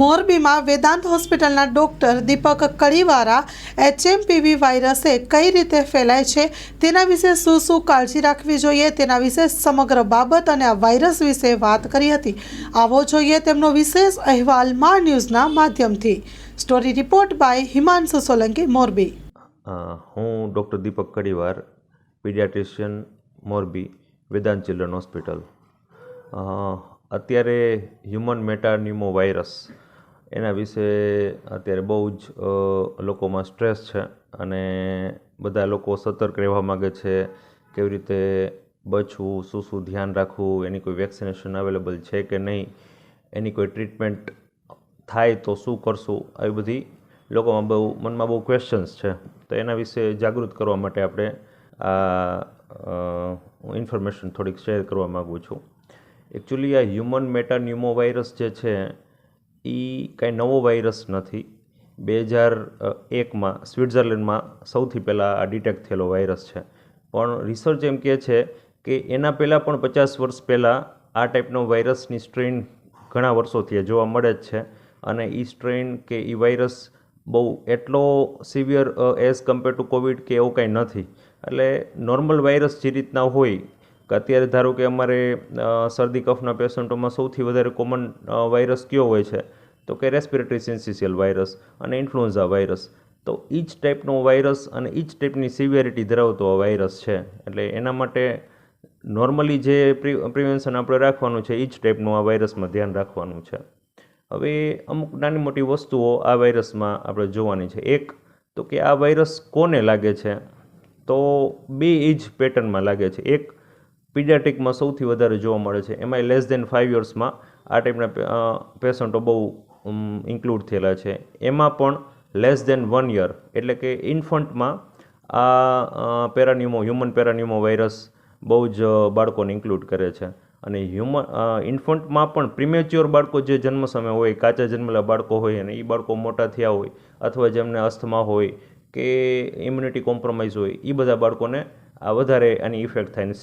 મોરબીમાં વેદાંત હોસ્પિટલના ડોક્ટર દીપક કડીવારા એચએમપીવી વાયરસે કઈ રીતે ફેલાય છે, તેના વિશે શું શું કાળજી રાખવી જોઈએ, તેના વિશે સમગ્ર બાબત અને આ વાયરસ વિશે વાત કરી હતી. આવો જોઈએ તેમનો વિશેષ અહેવાલ મા ન્યૂઝના માધ્યમથી. Story report by Himanshu Solanki, Morbi. હું doctor Deepak Kadivar, paediatrician, Morbi, Vedant children hospital. અત્યારે હ્યુમન મેટાન્યુમો વાયરસ એના વિશે અત્યારે બહુ જ લોકોમાં સ્ટ્રેસ છે અને બધા લોકો સતર્ક રહેવા માગે છે કેવી રીતે બચવું, શું શું ધ્યાન રાખવું, એની કોઈ વેક્સિનેશન અવેલેબલ છે કે નહીં, એની કોઈ ટ્રીટમેન્ટ થાય તો શું કરશું, આવી બધી લોકોમાં બહુ, મનમાં બહુ ક્વેશ્ચન્સ છે. તો એના વિશે જાગૃત કરવા માટે આપણે આ ઇન્ફોર્મેશન થોડીક શેર કરવા માગું છું. એકચ્યુઅલી આ હ્યુમન મેટાન્યુમો વાયરસ જે છે એ કાંઈ નવો વાયરસ નથી. બે હજાર એકમાં, સ્વિટ્ઝરલેન્ડમાં સૌથી પહેલાં આ ડિટેક્ટ થયેલો વાયરસ છે. પણ રિસર્ચ એમ કહે છે કે એના પહેલાં પણ પચાસ વર્ષ પહેલાં આ ટાઈપનો વાયરસની સ્ટ્રેન ઘણા વર્ષોથી જોવા મળે જ છે. અને એ સ્ટ્રેન કે એ વાયરસ બહુ એટલો severe as compare to Covid કે એવું કાંઈ નથી. એટલે નોર્મલ વાયરસ જે રીતના હોય કે અત્યારે ધારો કે અમારે શરદી કફના પેશન્ટોમાં સૌથી વધારે કોમન વાયરસ કયો હોય છે? તો કે રેસ્પિરેટરી સેન્સિશિયલ વાયરસ અને ઇન્ફ્લુએન્ઝા વાયરસ તો એ જ ટાઈપનો વાયરસ અને એ જ ટાઈપની સિવિયરિટી ધરાવતો વાયરસ છે. એટલે એના માટે નોર્મલી જે પ્રિવેન્શન આપણે રાખવાનું છે એ જ ટાઈપનું આ વાયરસમાં ધ્યાન રાખવાનું છે. હવે અમુક નાની મોટી વસ્તુઓ આ વાયરસમાં આપણે જોવાની છે. એક, તો કે આ વાયરસ કોને લાગે છે? તો બે એજ પેટર્નમાં લાગે છે. એક પીડિયાટ્રિકમાં સૌથી વધારે જોવા મળે છે. એમાંય લેસ દેન ફાઇવ યર્સમાં આ ટાઈપના પેશન્ટો બહુ ઇન્ક્લુડ થયેલા છે. એમાં પણ લેસ દેન વન યર એટલે કે ઇન્ફન્ટમાં આ પેરાન્યુમો હ્યુમન પેરાન્યુમો વાયરસ બહુ જ બાળકોને ઇન્ક્લુડ કરે છે. અને હ્યુમન ઇન્ફન્ટમાં પણ પ્રિમેચ્યોર બાળકો જે જન્મ સમય હોય, કાચા જન્મેલા બાળકો હોય અને એ બાળકો મોટા થયા હોય અથવા જેમને અસ્થમા હોય કે ઇમ્યુનિટી કોમ્પ્રોમાઇઝ હોય એ બધા બાળકોને આ વધારે આની ઇફેક્ટ થાય ને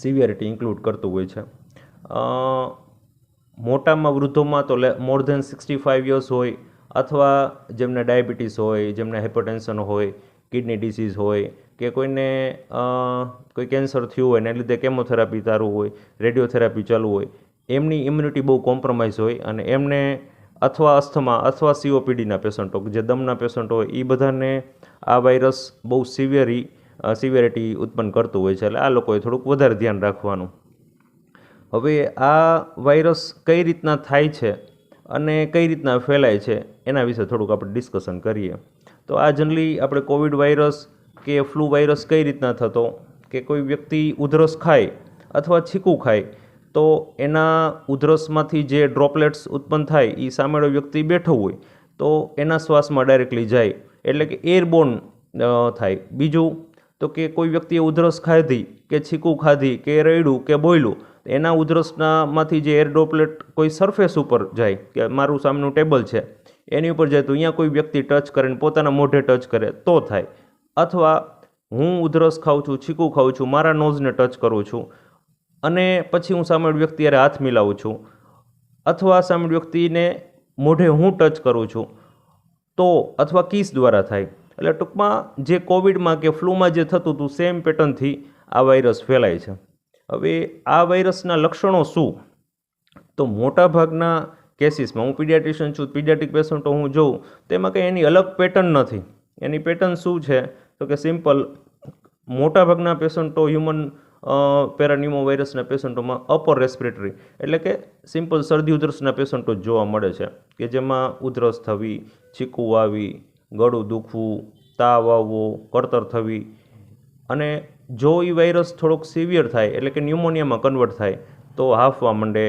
સિવિયરિટી ઇન્ક્લુડ કરતું હોય છે. મોટામાં વૃદ્ધોમાં તો more than sixty five years હોય અથવા જેમને ડાયાબિટીસ હોય, જેમને હાઇપરટેન્શન હોય કિડની ડિસીઝ હોય, કે કોઈને કોઈ કેન્સર થયું હોય ને લીધે કેમોથેરાપી તારું હોય રેડિયોથેરાપી ચાલુ હોય, એમની ઇમ્યુનિટી બહુ કોમ્પ્રોમાઇઝ હોય અને એમને અથવા અસ્થમા અથવા સીઓપીડીના પેશન્ટો જે દમના પેશન્ટો હોય એ બધાને આ વાયરસ બહુ સિવિયરી સિવિયરિટી ઉત્પન્ન કરતું હોય છે, એટલે આ લોકોએ થોડુંક વધારે ધ્યાન રાખવાનું. હવે આ વાયરસ કઈ રીતના થાય છે અને કઈ રીતના ફેલાય છે, એના વિશે થોડુંક આપણે ડિસ્કશન કરીએ. તો આ જનરલી આપણે કોવિડ વાયરસ કે ફ્લૂ વાયરસ કઈ રીતના થતો, કે કોઈ વ્યક્તિ ઉધરસ ખાય અથવા છીકું ખાય, તો એના ઉધરસમાંથી જે ડ્રોપલેટ્સ ઉત્પન્ન થાય એ સામેનો વ્યક્તિ બેઠો હોય, તો એના શ્વાસમાં ડાયરેક્ટલી જાય, એટલે કે એરબોર્ન થાય. બીજું તો કે કોઈ વ્યક્તિએ ઉધરસ ખાધી કે છીકું ખાધી કે રડ્યું કે બોયલું એના ઉધરસનામાંથી જે એર ડ્રોપલેટ કોઈ સરફેસ ઉપર જાય, કે મારું સામેનું ટેબલ છે, એની ઉપર જાય તો અહીંયા કોઈ વ્યક્તિ ટચ કરે ને પોતાના મોઢે ટચ કરે તો થાય. અથવા હું ઉધરસ ખાઉં છું, છીકું ખાઉં છું, મારા નોઝને ટચ કરું છું, અને પછી હું સામેળ વ્યક્તિ અરે હાથ મિલાવું છું, અથવા સામેળ વ્યક્તિને મોઢે હું ટચ કરું છું, તો અથવા કિસ દ્વારા થાય. એટલે ટૂંકમાં જે કોવિડમાં કે ફ્લૂમાં જે થતું હતું સેમ પેટર્નથી આ વાયરસ ફેલાય છે. હવે આ વાયરસના લક્ષણો શું? તો મોટાભાગના કેસીસમાં હું પીડિયાટ્રિશિયન છું પીડિયાટ્રિક પેશન્ટો હું જોઉં, તેમાં કંઈ એની અલગ પેટર્ન નથી. એની પેટર્ન શું છે? તો કે સિમ્પલ મોટાભાગના પેશન્ટો હ્યુમન પેરાન્યુમો વાયરસના પેશન્ટોમાં અપર રેસ્પિરેટરી એટલે કે સિમ્પલ શરદી ઉધરસના પેશન્ટો જોવા મળે છે. કે જેમાં ઉધરસ થવી, છીકું આવી ગળું દુખવું, તાવ આવવો, કળતર થવી અને જો એ વાયરસ થોડોક સિવિયર થાય, એટલે કે ન્યુમોનિયામાં કન્વર્ટ થાય, તો હાફવા માંડે,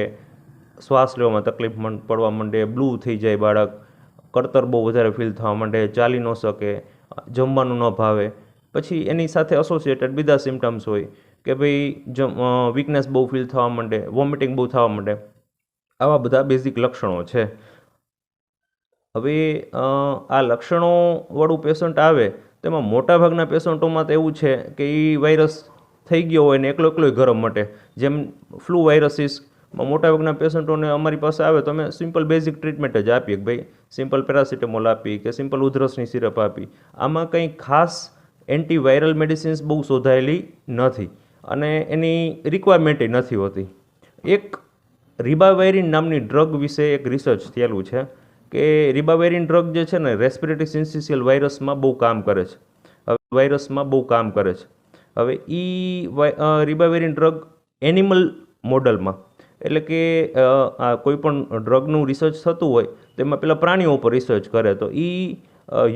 શ્વાસ લેવામાં તકલીફ પડવા માંડે બ્લૂ થઈ જાય બાળક, કળતર બહુ વધારે ફીલ થવા માંડે, ચાલી ન શકે, જમવાનું ન ભાવે. પછી એની સાથે એસોસિએટેડ બીજા સિમ્ટમ્સ હોય, કે ભાઈ જમ વીકનેસ બહુ ફીલ થવા માંડે વોમિટિંગ બહુ થવા માંડે, આવા બધા બેઝિક લક્ષણો છે. હવે આ લક્ષણોવાળું પેશન્ટ આવે તેમાં મોટાભાગના પેશન્ટોમાં તો એવું છે કે એ વાયરસ થઈ ગયો હોય ને એકલો એકલો ગરમ મટે. જેમ ફ્લૂ વાયરસીસ મોટાભાગના પેશન્ટોને અમારી પાસે આવે તો અમે સિમ્પલ બેઝિક ટ્રીટમેન્ટ જ આપીએ કે ભાઈ સિમ્પલ પેરાસિટામોલ આપી કે સિમ્પલ ઉધરસની સિરપ આપી. આમાં કંઈ ખાસ એન્ટીવાયરલ મેડિસિન્સ બહુ શોધાયેલી નથી અને એની રિક્વાયરમેન્ટે નથી હોતી. એક રિબાવાયરિન નામની ડ્રગ વિશે એક રિસર્ચ થયેલું છે. કે રિબાવેરિન ડ્રગ જે છે ને રેસ્પિરેટરી સિન્સિસિયલ વાયરસમાં બહુ કામ કરે છે. હવે વાયરસમાં બહુ કામ કરે છે. હવે એ રિબાવેરિન ડ્રગ એનિમલ મોડલમાં એટલે કે આ કોઈ પણ ડ્રગનું રિસર્ચ થતું હોય તેમાં પેલા પ્રાણીઓ ઉપર રિસર્ચ કરે. તો એ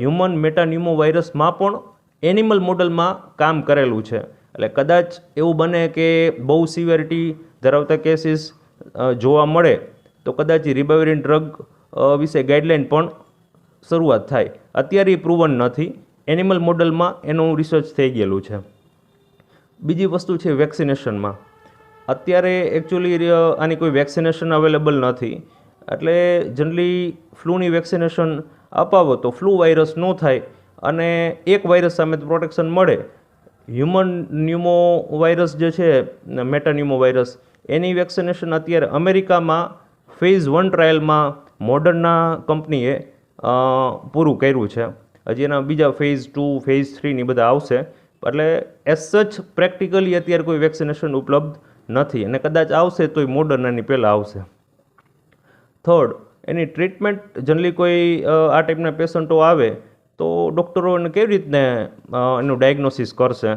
હ્યુમન મેટાન્યુમો વાયરસમાં પણ એનિમલ મોડલમાં કામ કરેલું છે. એટલે કદાચ એવું બને કે બહુ સિવિયરિટી ધરાવતા કેસીસ જોવા મળે, તો કદાચ રિબાવેરિન ડ્રગ વિશે ગાઈડલાઇન પણ શરૂઆત થાય. અત્યારે એ પ્રૂવન નથી. એનિમલ મોડલમાં એનું રિસર્ચ થઈ ગયેલું છે. બીજી વસ્તુ છે વેક્સિનેશનમાં અત્યારે એકચ્યુઅલી આની કોઈ વેક્સિનેશન અવેલેબલ નથી. એટલે જનરલી ફ્લૂની વેક્સિનેશન અપાવો તો ફ્લૂ વાયરસ ન થાય અને એક વાયરસ સામે પ્રોટેક્શન મળે. હ્યુમન ન્યુમો વાયરસ જે છે મેટાન્યુમો વાયરસ એની વેક્સિનેશન અત્યારે અમેરિકામાં ફેઝ વન ટ્રાયલમાં મોડર્નના કંપનીએ પૂરું કર્યું છે. હજી એના બીજા ફેઝ ટુ ફેઝ થ્રીની બધા આવશે. એટલે એઝ સચ પ્રેક્ટિકલી અત્યારે કોઈ વેક્સિનેશન ઉપલબ્ધ નથી. અને કદાચ આવશે તોય મોડર્નાની પહેલાં આવશે. થર્ડ એની ટ્રીટમેન્ટ જનરલી કોઈ આ ટાઈપના પેશન્ટો આવે, તો ડૉક્ટરો એને કેવી રીતને એનું ડાયગ્નોસિસ કરશે?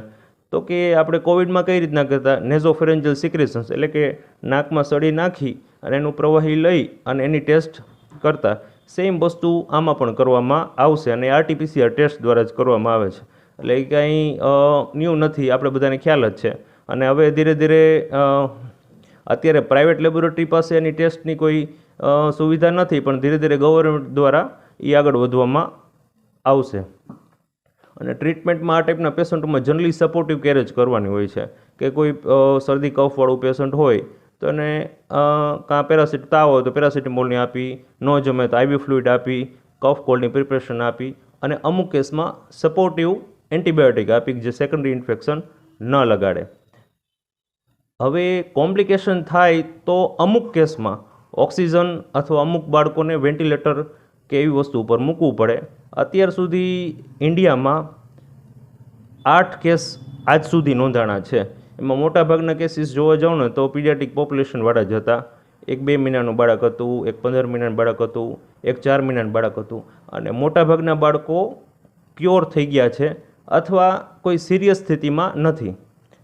તો કે આપણે કોવિડમાં કઈ રીતના કરતા? નેઝોફેરેન્જલ સિક્રેશન્સ એટલે કે નાકમાં સડી નાખી અને એનું પ્રવાહી લઈ અને એની ટેસ્ટ કરતા. સેમ વસ્તુ આમાં પણ કરવામાં આવશે અને આરટીપીસીઆર ટેસ્ટ દ્વારા જ કરવામાં આવે છે. એટલે એ કાંઈ ન્યૂ નથી, આપણે બધાને ખ્યાલ જ છે. અને હવે ધીરે ધીરે અત્યારે પ્રાઇવેટ લેબોરેટરી પાસે એની ટેસ્ટની કોઈ સુવિધા નથી, પણ ધીરે ધીરે ગવર્મેન્ટ દ્વારા એ આગળ વધવામાં આવશે. અને ટ્રીટમેન્ટમાં આ ટાઈપના પેશન્ટોમાં જનરલી સપોર્ટિવ કેર જ કરવાની હોય છે. કે કોઈ શરદી કફવાળું પેશન્ટ હોય, તો એને કાં પેરાસિટ તાવ હોય તો પેરાસિટેમોલની આપી, ન જમે તો આઈવી ફ્લુઇડ આપી, કફ કોલ્ડની પ્રિપરેશન આપી, અને અમુક કેસમાં સપોર્ટિવ એન્ટીબાયોટિક આપી, જે સેકન્ડરી ઇન્ફેક્શન ન લગાડે. હવે કોમ્પ્લિકેશન થાય તો અમુક કેસમાં ઓક્સિજન અથવા અમુક બાળકોને વેન્ટિલેટર કે એવી વસ્તુ ઉપર મૂકવું પડે. અત્યાર સુધી ઇન્ડિયામાં આઠ કેસ આજ સુધી નોંધાણા છે. એમાં મોટાભાગના કેસીસ જોવા જાઓ ને તો પીડિયાટિક પોપ્યુલેશનવાળા જ હતા. એક બે મહિનાનું બાળક હતું, એક પંદર મહિનાનું બાળક હતું, એક ચાર મહિનાનું બાળક હતું. અને મોટાભાગના બાળકો ક્યોર થઈ ગયા છે અથવા કોઈ સિરિયસ સ્થિતિમાં નથી.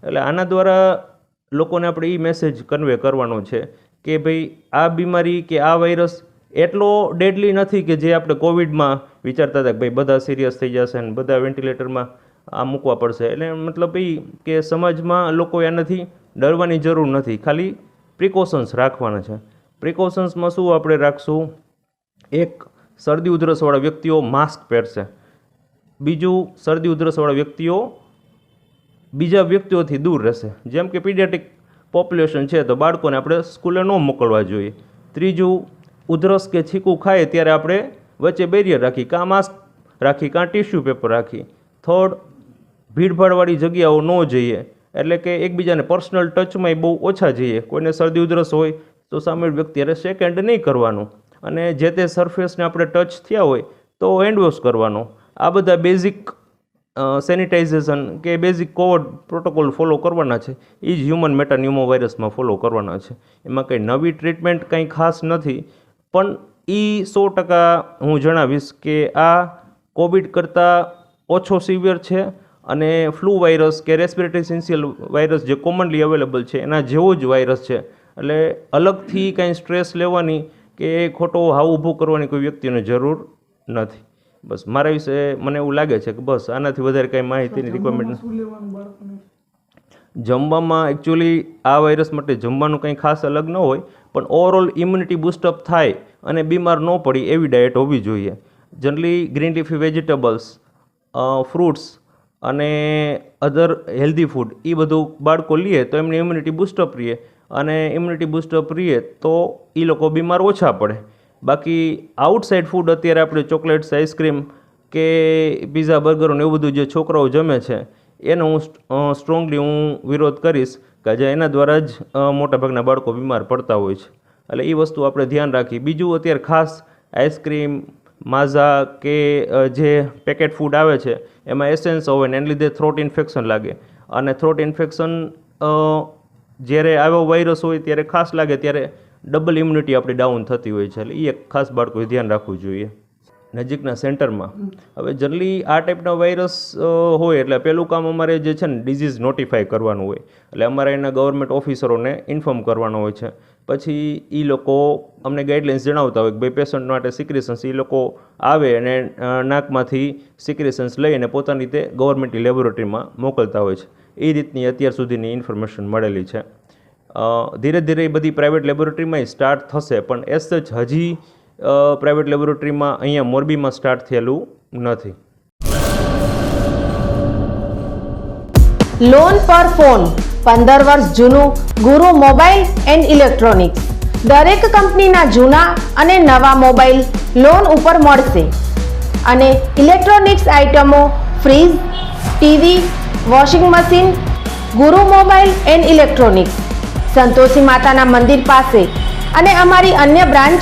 એટલે આના દ્વારા લોકોને આપણે એ મેસેજ કન્વે કરવાનો છે કે ભાઈ આ બીમારી કે આ વાયરસ એટલો ડેડલી નથી કે જે આપણે કોવિડમાં વિચારતા હતા કે ભાઈ બધા સિરિયસ થઈ જશે ને બધા વેન્ટિલેટરમાં આ મૂકવા પડશે. એટલે મતલબ એ કે સમાજમાં લોકો એનાથી ડરવાની જરૂર નથી. ખાલી પ્રિકોશન્સ રાખવાના છે. પ્રિકોશન્સમાં શું આપણે રાખશું? એક, શરદી ઉધરસવાળા વ્યક્તિઓ માસ્ક પહેરશે. બીજું, શરદી ઉધરસવાળા વ્યક્તિઓ બીજા વ્યક્તિઓથી દૂર રહેશે. જેમ કે પીડિયાટિક પોપ્યુલેશન છે તો બાળકોને આપણે સ્કૂલે ન મોકલવા જોઈએ. ત્રીજું ઉધરસ કે છીકું ખાય ત્યારે આપણે વચ્ચે બેરિયર રાખી કાં માસ્ક રાખી, કાં ટિશ્યુ પેપર રાખી. થર્ડ ભીડભાડવાળી જગ્યાઓ ન જઈએ, એટલે કે એકબીજાને પર્સનલ ટચમાં બહુ ઓછા જઈએ. કોઈને શરદી, ઉધરસ હોય તો સામે વ્યક્તિ અરે શેક નહીં કરવાનું. અને જે તે સરફેસને આપણે ટચ થયા હોય તો હેન્ડ કરવાનો. આ બધા બેઝિક સેનિટાઇઝેશન કે બેઝિક કોવિડ પ્રોટોકોલ ફોલો કરવાના છે. એ જ હ્યુમન મેટા ન્યુમો વાયરસમાં ફોલો કરવાના છે. એમાં કંઈ નવી ટ્રીટમેન્ટ કંઈ ખાસ નથી. પણ એ સો ટકા હું જણાવીશ કે આ કોવિડ કરતાં ઓછો સિવિયર છે અને ફ્લૂ વાયરસ કે રેસ્પિરેટરી સિન્સિયલ વાયરસ જે કોમનલી અવેલેબલ છે એના જેવો જ વાયરસ છે. એટલે અલગથી કાંઈ સ્ટ્રેસ લેવાની કે ખોટો હાવ ઊભો કરવાની કોઈ વ્યક્તિને જરૂર નથી. બસ મારા વિશે મને એવું લાગે છે કે બસ આનાથી વધારે કાંઈ માહિતીની રિક્વાયરમેન્ટ બાળકોને? જમવામાં એકચ્યુઅલી આ વાયરસ માટે જમવાનું કંઈ ખાસ અલગ ન હોય, પણ ઓવરઓલ ઇમ્યુનિટી બૂસ્ટઅપ થાય અને બીમાર ન પડી એવી ડાયટ હોવી જોઈએ. Generally green leafy vegetables fruits અને અધર હેલ્ધી ફૂડ એ બધું બાળકો લે તો એમની ઇમ્યુનિટી બૂસ્ટઅપ રહીએ અને ઇમ્યુનિટી બૂસ્ટઅપ રહીએ તો એ લોકો બીમાર ઓછા પડે. બાકી આઉટસાઇડ ફૂડ અત્યારે આપણે ચોકલેટ્સ આઈસ્ક્રીમ કે પીઝા બર્ગરો ને એવું બધું જે છોકરાઓ જમે છે એનો હું સ્ટ્રોંગલી હું વિરોધ કરીશ કે જે એના દ્વારા જ મોટાભાગના બાળકો બીમાર પડતા હોય છે. એટલે એ વસ્તુ આપણે ધ્યાન રાખીએ. બીજું અત્યારે ખાસ આઈસ્ક્રીમ, માઝા કે જે પેકેટ ફૂડ આવે છે, એમાં એસેન્સ હોય ને એને લીધે થ્રોટ ઇન્ફેક્શન લાગે. અને થ્રોટ ઇન્ફેક્શન જ્યારે આવો વાયરસ હોય ત્યારે ખાસ લાગે ત્યારે ડબલ ઇમ્યુનિટી આપણી ડાઉન થતી હોય છે. એટલે એ એક ખાસ બાળકોએ ધ્યાન રાખવું જોઈએ. નજીકના સેન્ટરમાં. હવે જનરલી આ ટાઈપના વાયરસ હોય એટલે પહેલું કામ અમારે જે છે ને ડિઝીઝ નોટિફાય કરવાનું હોય. એટલે અમારે એના ગવર્મેન્ટ ઓફિસરોને ઇન્ફોર્મ કરવાનો હોય છે. પછી એ લોકો અમને ગાઈડલાઇન્સ જણાવતા હોય કે ભાઈ પેશન્ટ માટે સિક્રેશન્સ એ લોકો આવે અને નાકમાંથી સિક્રેશન્સ લઈ અને પોતાની રીતે ગવર્મેન્ટની લેબોરેટરીમાં મોકલતા હોય છે. એ રીતની અત્યાર સુધીની ઇન્ફોર્મેશન મળેલી છે. ધીરે ધીરે એ બધી પ્રાઇવેટ લેબોરેટરીમાં સ્ટાર્ટ થશે પણ એસ સચ હજી પ્રાઇવેટ લેબોરેટરીમાં અહીંયા મોરબીમાં સ્ટાર્ટ થયેલું નથી. લોન પર ફોન પંદર વર્ષ જૂનું, ગુરુ મોબાઈલ એન્ડ ઇલેક્ટ્રોનિક્સ દરેક કંપનીના જૂના અને નવા મોબાઈલ લોન ઉપર મળશે. અને ઇલેક્ટ્રોનિક્સ આઇટમો fridge TV washing machine Guru mobile and electronics Santoshi માતાના મંદિર પાસે. અને અમારી અન્ય branch